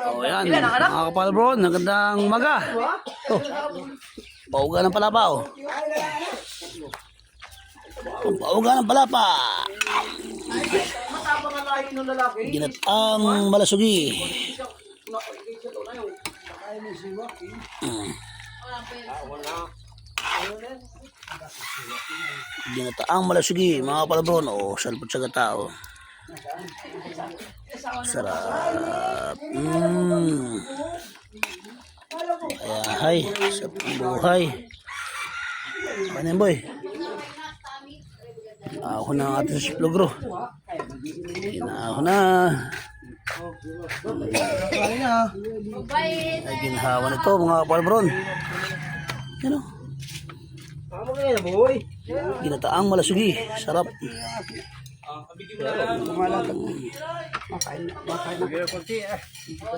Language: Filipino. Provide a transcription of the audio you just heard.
O yan, mga kapal bro, nagandang maga. Oh, pauga ng palapa oh. Oh, Pauga ng palapa. Ginatang malasugi. Ginataang malasugi, mga palabron. O, salpot sa gata, o. Sarap. Mmm. Kaya, hay, sa buhay. Ano boy? Ako na ang ating siplogro. Ginaho na. Ay, ginahawa nito, mga palabron. Yan o. Ginataang malasugi. Sarap. Makain, makain na.